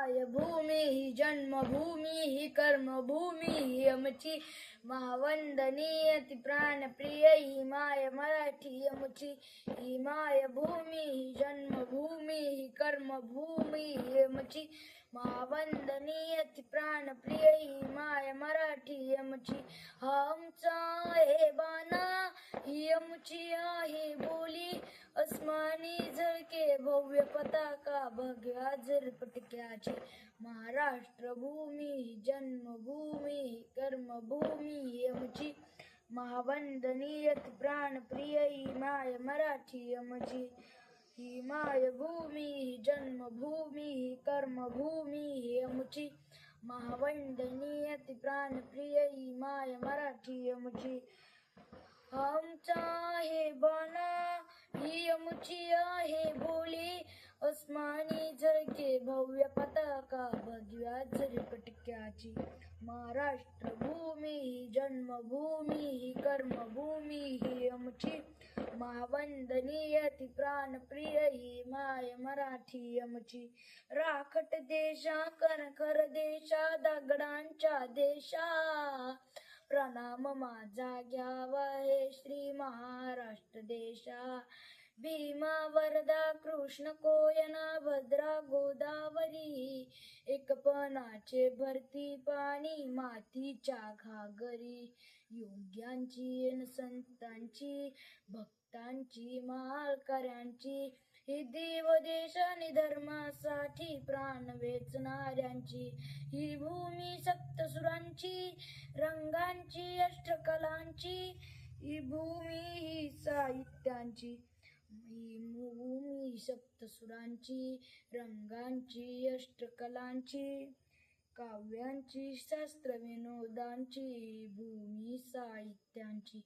काय भूमी ही जन्मभूमी ही कर्मभूमी ही आमची महावंदनीय ती प्राणप्रिय ही माय मराठी आमची. ही माय भूमी ही जन्मभूमी ही कर्मभूमी ही आमची महावंदनीय ती प्राणप्रिय ही माय मराठी आमची. हा ही आहे बोली. अस्मानी झळके भव्य पताका भगव्या झरपटक्याचे महाराष्ट्र भूमी जन्मभूमी कर्मभूमी यमची. महावंदनीयत प्राणप्रिय ही माय मराठी यमची. ही माय भूमी जन्मभूमी कर्मभूमी यमची. महावंदनीयत महावंदनीय प्राणप्रिय माय मराठी यमची. आमचा आहे बाणा ही आहे बोली. अस्मानी झळके भव्य पताका भगव्या झरपटक्याची. महाराष्ट्र भूमी ही जन्मभूमी ही कर्मभूमी ही आमची. महावंदनीय ती प्राणप्रिय ही माय मराठी आमची. राखट देशा कणखर देशा दगडांच्या देशा. प्रणाम माझा घ्यावा हे श्री महाराष्ट्र देशा. भीमा वरदा कृष्ण कोयना भद्रा गोदावरी. एकपणाचे भरती पाणी मातीच्या घागरी. योग्यांची न संतांची भक्तांची मालकऱ्यांची ही देव देश आणि धर्मासाठी प्राण वेचणाऱ्यांची. ही भूमी सप्त रंगांची अष्टकलांची ही भूमी ही साहित्यांची ही भूमी सप्तसुरांची रंगांची अष्टकलांची काव्यांची शास्त्र विनोदांची भूमी साहित्यांची.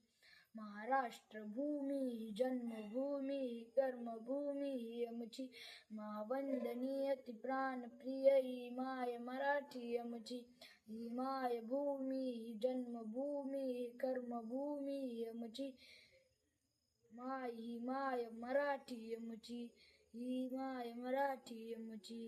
महाराष्ट्र भूमी ही जन्मभूमी ही कर्मभूमी ही आमची महावंदनीय ती प्राणप्रिय ही माय मराठी आमची ही माय भूमी ही जन्मभूमी ही कर्मभूमी ही आमची माय ही माय मराठी आमची ही माय मराठी आमची